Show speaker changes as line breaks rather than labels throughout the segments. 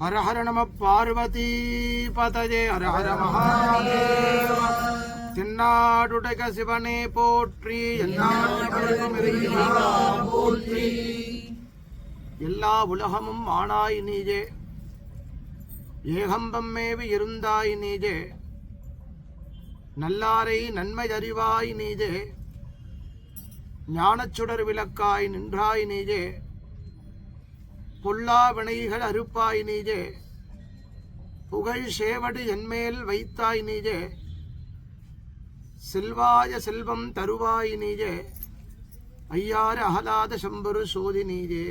ஹர ஹர நம பார்வதி பதஜே ஹர ஹர மகாதேவ. தென்னாடுடைய சிவனே போற்றி. போற்றி எல்லா உலகமும் ஆனாய் நீஜே ஏகம்பம்மேவி இருந்தாய் நீஜே நல்லாரை நன்மை அறிவாய் நீஜே ஞானச்சுடர் விளக்காய் நின்றாய் நீஜே பொல்லா வினைகள் அறுப்பாய் நீஜே புகழ் சேவடு என்மேல் வைத்தாய் நீஜே செல்வாய செல்வம் தருவாய் நீஜே ஐயாறு அகலாத சம்பரு சோதி நீஜே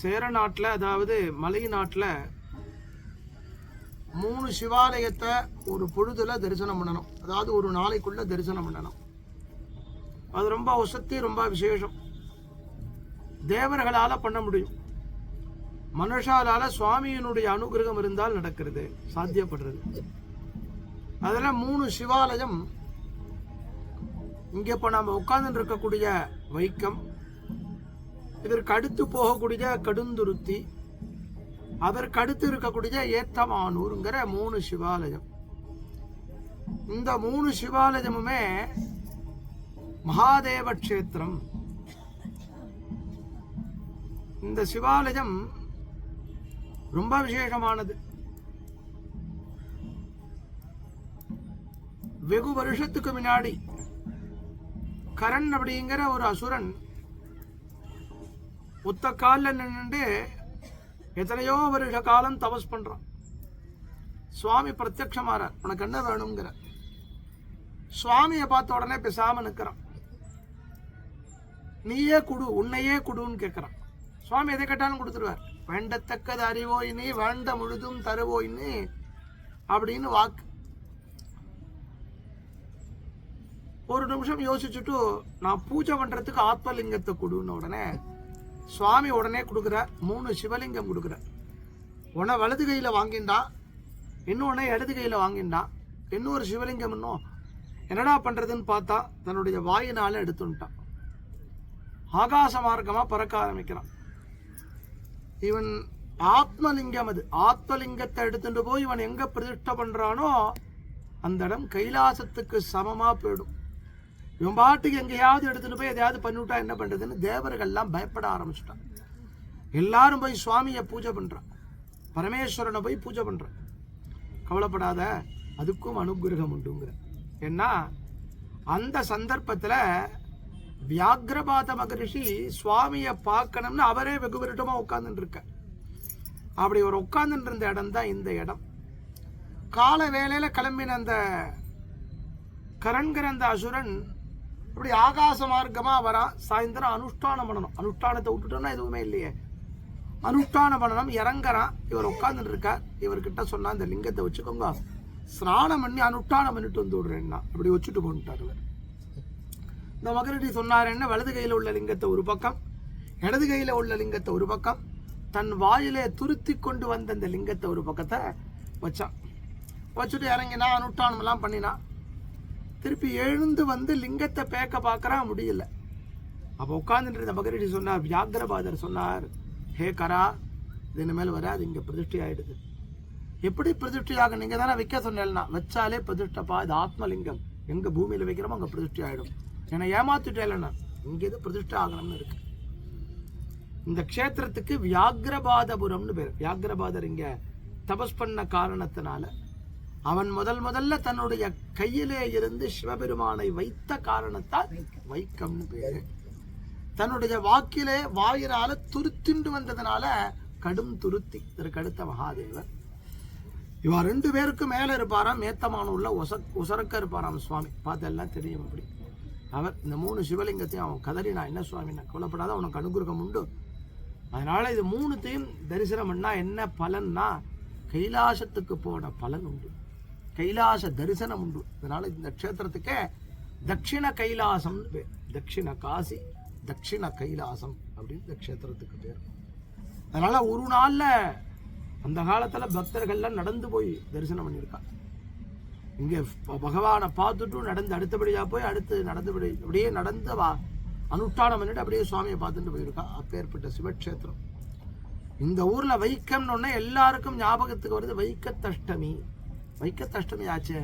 சேர நாட்டில் அதாவது மலை நாட்டில் மூணு சிவாலயத்தை ஒரு பொழுதில் தரிசனம் பண்ணணும். அதாவது ஒரு நாளைக்குள்ளே தரிசனம் பண்ணணும். அது ரொம்ப வசதி ரொம்ப விசேஷம். தேவர்களால் பண்ண முடியும். மனுஷாலால் சுவாமியினுடைய அனுகிரகம் இருந்தால் நடக்கிறது சாத்தியப்படுறது. அதில் மூணு சிவாலயம் இங்கே இப்போ நம்ம உட்கார்ந்து இருக்கக்கூடிய வைக்கம் இதற்கு அடுத்து போகக்கூடிய கடுந்துருத்தி அதற்கு அடுத்து இருக்கக்கூடிய ஏத்தமானூருங்கிற மூணு சிவாலயம். இந்த மூணு சிவாலயமுமே மகாதேவ க்ஷேத்திரம். இந்த சிவாலயம் ரொம்ப விசேஷமானது. வெகு வருஷத்துக்கு முன்னாடி கரண் அப்படிங்கிற ஒரு அசுரன் ஒத்த காலில் நின்றுட்டு எத்தனையோ வருஷ காலம் தபஸ் பண்றான். சுவாமி பிரத்யக்ஷமாறார் உனக்கு என்ன வேணுங்கிற சுவாமியை பார்த்த உடனே பேசாம நிற்கிறான் நீயே குடு உன்னையே குடுன்னு கேட்குறான் சுவாமி எதை கேட்டாலும் கொடுத்துருவார். வேண்டத்தக்கது அறிவோ இனி வேண்ட முழுதும் தருவோ நீ அப்படின்னு வாக்கு. ஒரு நிமிஷம் யோசிச்சுட்டு நான் பூஜை பண்றதுக்கு ஆத்மலிங்கத்தை கொடுன்னு உடனே சுவாமி உடனே கொடுக்குறார். மூணு சிவலிங்கம் கொடுக்குற உன்னை வலது கையில் வாங்கிண்டான் இன்னொன்னே இடது கையில் வாங்கிண்டான் இன்னொரு சிவலிங்கம் இன்னும் என்னடா பண்ணுறதுன்னு பார்த்தா தன்னுடைய வாயினால் எடுத்துட்டான். ஆகாச மார்க்கமாக பறக்க ஆரம்பிக்கிறான். இவன் ஆத்மலிங்கம் அது. ஆத்மலிங்கத்தை எடுத்துட்டு போய் இவன் எங்க பிரதிஷ்டை பண்றானோ அந்த இடம் கைலாசத்துக்கு சமமா போயிடும். இவன் பாட்டுக்கு எங்கேயாவது எடுத்துட்டு போய் எதையாவது பண்ணிவிட்டா என்ன பண்றதுன்னு தேவர்கள்லாம் பயப்பட ஆரம்பிச்சுட்டான். எல்லாரும் போய் சுவாமியை பூஜை பண்றான். பரமேஸ்வரனை போய் பூஜை பண்றான். கவலைப்படாத அதுக்கும் அனுகிரகம் உண்டுங்கிற. ஏன்னா அந்த சந்தர்ப்பத்தில் வியாகிரபாத மகரிஷி சுவாமியை பார்க்கணும்னு அவரே வெகு வருடமாக உட்காந்துட்டு இருக்க அப்படி ஒரு உட்காந்துட்டு இருந்த இடம் தான் இந்த இடம். கால வேலையில் கிளம்பின அந்த கரண்கிற அந்த அசுரன் இப்படி ஆகாச மார்க்கமாக வரான் சாயந்தரம் அனுஷ்டானம் பண்ணணும். அனுஷ்டானத்தை விட்டுட்டோம்னா எதுவுமே இல்லையே. அனுஷ்டானம் பண்ணணும். இறங்குறான். இவர் உட்காந்துட்டு இருக்கார் இவர்கிட்ட சொன்னால் இந்த லிங்கத்தை வச்சுக்கோங்க. ஸ்நானம் பண்ணி அனுஷ்டானம் பண்ணிட்டு வந்து விடுறேன்னா. அப்படி வச்சுட்டு போன்ட்டார் இவர். இந்த மகரிஷி சொன்னார் என்ன? வலது கையில் உள்ள லிங்கத்தை ஒரு பக்கம் இடது கையில் உள்ள லிங்கத்தை ஒரு பக்கம் தன் வாயிலே துருத்தி கொண்டு வந்த அந்த லிங்கத்தை ஒரு பக்கத்தை வச்சான். வச்சுட்டு இறங்கினா அனுஷ்டானம் பண்ணினான் திருப்பி எழுந்து வந்து லிங்கத்தை பேக்க பார்க்குறான் முடியல. அப்போ உட்கார்ந்துட்டு இருந்த மகரிஷி சொன்னார் வியாகரபாதர் சொன்னார் ஹே கரா இது இனிமேல் வராது இங்கே பிரதிஷ்டி ஆகிடுது எப்படி பிரதிஷ்டியாக நீங்கள் தானே வைக்க சொன்னேன்னா வச்சாலே பிரதிஷ்டப்பா இது ஆத்மலிங்கம். எங்கே பூமியில் வைக்கிறோமோ அங்கே பிரதிஷ்டி ஆகிடும் என்னை ஏமாத்திட்டேன் இங்கே இது பிரதிஷ்டை ஆகணும்னு இருக்கு. இந்த க்ஷேத்திரத்துக்கு வியாகிரபாதபுரம்னு பேர். வியாகிரபாதர் இங்கே தபஸ் பண்ண காரணத்தினால அவன் முதல் முதல்ல தன்னுடைய கையிலே இருந்து சிவபெருமானை வைத்த காரணத்தால் வைக்கம்னு பேரு. தன்னுடைய வாக்கிலே வாயினால துருத்திண்டு வந்ததுனால கடும் துருத்தி. இதற்கு அடுத்த மகாதேவர். இவா ரெண்டு பேருக்கு மேலே இருப்பாராம் மேத்தமான உள்ள உசரக்க இருப்பாராம் சுவாமி. பார்த்து எல்லாம் தெரியும் அப்படி. அவர் இந்த மூணு சிவலிங்கத்தையும் அவன் கதறி நான் என்ன சுவாமி நான் கொல்லப்படாத உனக்கு அனுகிரகம் உண்டு. அதனால் இது மூணுத்தையும் தரிசனம் பண்ணால் என்ன பலன்னா கைலாசத்துக்கு போன பலன் உண்டு. கைலாச தரிசனம் உண்டு. அதனால் இந்த க்ஷேத்திரத்துக்கே தட்சிண கைலாசம்னு பேர் தட்சிண காசி தட்சிண கைலாசம் அப்படின்னு இந்த க்ஷேத்திரத்துக்கு பேர். அதனால் ஒரு நாளில் அந்த காலத்தில் பக்தர்கள்லாம் நடந்து போய் தரிசனம் பண்ணியிருக்காங்க. இங்கே பகவானை பார்த்துட்டும் நடந்து அடுத்தபடியாக போய் அடுத்து நடந்துபடி அப்படியே நடந்த வா. அனுஷ்டானம் பண்ணிட்டு அப்படியே சுவாமியை பார்த்துட்டு போயிருக்கா. அப்பேற்பட்ட சிவக்ஷேத்திரம். இந்த ஊரில் வைக்கம்னு ஒன்று எல்லாருக்கும் ஞாபகத்துக்கு வருது வைக்கத்தஷ்டமி. வைக்கத்தஷ்டமி ஆச்சே.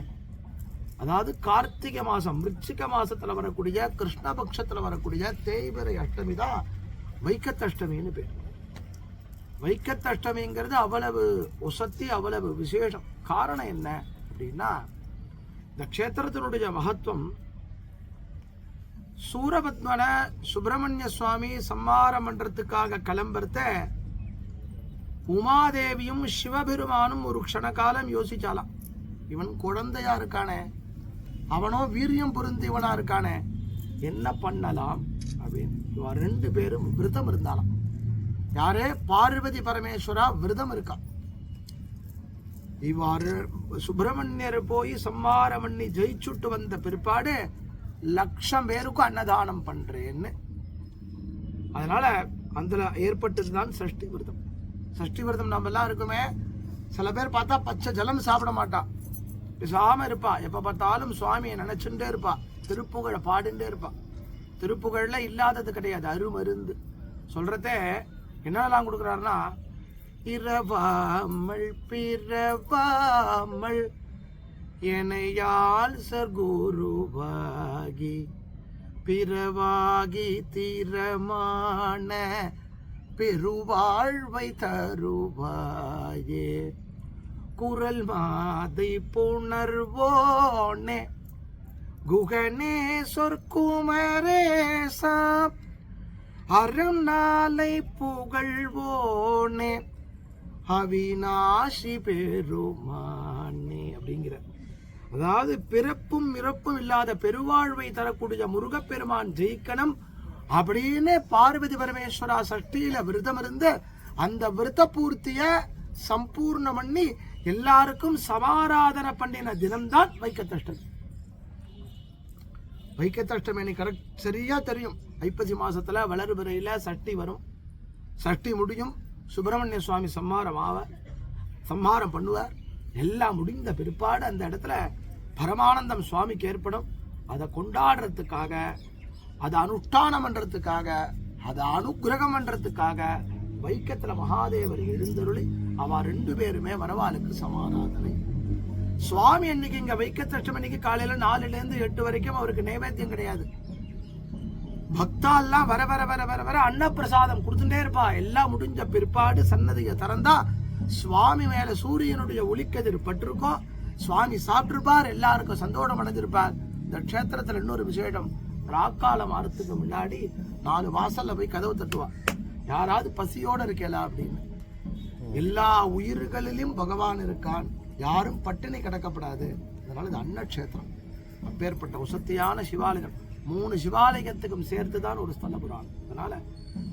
அதாவது கார்த்திகை மாதம் விருச்சிக மாதத்தில் வரக்கூடிய கிருஷ்ணபக்ஷத்தில் வரக்கூடிய தேய்பிரை அஷ்டமி தான் வைக்கத்தஷ்டமின்னு பேர். வைக்கத்தஷ்டமிங்கிறது அவ்வளவு ஒசத்தி அவ்வளவு விசேஷம். காரணம் என்ன அப்படின்னா இந்த க்ஷேத்திரத்தினுடைய மகத்துவம் சூரபத்மன சுப்பிரமணிய சுவாமி சம்மாரம் மன்றத்துக்காக கிளம்புறத உமாதேவியும் சிவபெருமானும் ஒரு க்ஷணகாலம் யோசிச்சாலாம் இவன் குழந்தையா இருக்கானே அவனோ வீரியம் பொருந்தியவனா இருக்கானே என்ன பண்ணலாம் அப்படின்னு. இவன் ரெண்டு பேரும் விரதம் இருந்தாலாம் யாரே? பார்வதி பரமேஸ்வரா விரதம் இருக்கா. இவ்வாறு சுப்பிரமணியர் போய் சம்மாரம் பண்ணி ஜெயிச்சுட்டு வந்த பிற்பாடு லட்சம் பேருக்கும் அன்னதானம் பண்றேன்னு. அதனால அதுல ஏற்பட்டதுதான் சஷ்டி விரதம். சஷ்டி விரதம் நம்ம எல்லாம் இருக்குமே சில பேர் பார்த்தா பச்சை ஜலம் சாப்பிட மாட்டான் பேசாம இருப்பா. எப்ப பார்த்தாலும் சுவாமியை நினைச்சுட்டே இருப்பா. திருப்புகழை பாடுண்டே இருப்பா. திருப்புகழ்ல இல்லாதது கிடையாது. அருமருந்து. சொல்றதே என்னெல்லாம் கொடுக்குறாருன்னா இரவாமல் பிறவாமல் எனையால் சர்குருவாகி பிறவாகி தீரமான பெருவாழ்வை தருவாயே. குரல் மாதை புணர்வோனே குகனே சொற்குமரேசா அருநாளை புகழ்வோனே. அவிநாசி பெருமானே அப்படிங்கிற. அதாவது பிறப்பும் இறப்பும் இல்லாத பெருவாழ்வை தரக்கூடிய முருகப்பெருமான் ஜெயிக்கணும் அப்படின்னு பார்வதி பரமேஸ்வரா சஷ்டியில விரதம் இருந்து அந்த விரத பூர்த்திய சம்பூர்ணம் பண்ணி எல்லாருக்கும் சமாராதனை பண்ணின தினம்தான் வைக்கத்தஷ்டமி. வைக்கத்தஷ்டமி எனக்கு கரெக்ட் சரியா தெரியும். ஐப்பசி மாசத்துல வளர்பிறையில சஷ்டி வரும். சஷ்டி முடியும். சுப்பிரமணிய சுவாமி சம்மாரம் ஆவார் சம்மாரம் பண்ணுவார். எல்லாம் முடிந்த பிற்பாடு அந்த இடத்துல பரமானந்தம் சுவாமிக்கு ஏற்படும். அதை கொண்டாடுறதுக்காக அதை அனுஷ்டானம் பண்ணுறதுக்காக அதை அனுகிரகம் பண்ணுறதுக்காக வைக்கத்தில் மகாதேவர் எழுந்தருளி அவ ரெண்டு பேருமே வரவாளுக்கு சமாராதனை சுவாமி அன்னைக்கு இங்கே வைக்கத்தஷ்டம் அன்னைக்கு காலையில் நாலுலேருந்து எட்டு வரைக்கும் அவருக்கு நைவேத்தியம் கிடையாது. பக்தால்லாம் வர வர வர வர வர அன்னப்பிரசாதம் கொடுத்துட்டே இருப்பா. எல்லாம் முடிஞ்ச பிற்பாடு சன்னதியை திறந்தா சுவாமி மேல சூரியனுடைய ஒளிக்கதிர் பட்டிருக்கோம். சுவாமி சாப்பிட்டிருப்பார் எல்லாருக்கும் சந்தோஷம் அடைஞ்சிருப்பார். இந்த க்ஷேத்திரத்தில் இன்னொரு விசேஷம். ராக்காலம் ஆறதுக்கு முன்னாடி நாலு வாசல்ல போய் கதவு தட்டுவா. யாராவது பசியோட இருக்கலா அப்படின்னு. எல்லா உயிர்களிலும் பகவான் இருக்கான். யாரும் பட்டினி கிடக்கப்படாது. அதனால இது அன்னக்ஷேத்திரம். அப்பேற்பட்ட உசத்தியான சிவாலயம் மூணு சிவாலயத்துக்கும் சேர்த்து தான் ஒரு ஸ்தல புராணம். அதனால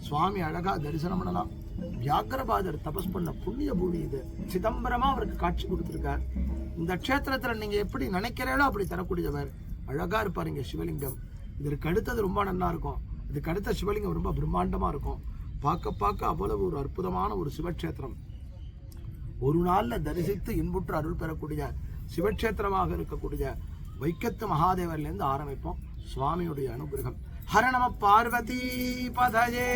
சுவாமி அழகா தரிசனம் பண்ணலாம். வியாகரபாதர் தபஸ் பண்ண புண்ணிய பூமி இது. சிதம்பரமா அவருக்கு காட்சி கொடுத்துருக்கார். இந்த க்ஷேத்திரத்தில் நீங்க எப்படி நினைக்கிறீங்களோ அப்படி தரக்கூடியவர். அழகா இருப்பார் இங்க சிவலிங்கம். இதற்கு அடுத்தது ரொம்ப நல்லா இருக்கும். இதுக்கு அடுத்த சிவலிங்கம் ரொம்ப பிரம்மாண்டமா இருக்கும். பார்க்க பார்க்க அவ்வளவு ஒரு அற்புதமான ஒரு சிவக்ஷேத்திரம். ஒரு நாள்ல தரிசித்து இன்புற்று அருள் பெறக்கூடிய சிவக்ஷேத்திரமாக இருக்கக்கூடிய வைக்கத்து மகாதேவர்லேருந்து ஆரம்பிப்போம். சுவாமியுடைய அனுகிரகம். ஹர நம பார்வதி பதயே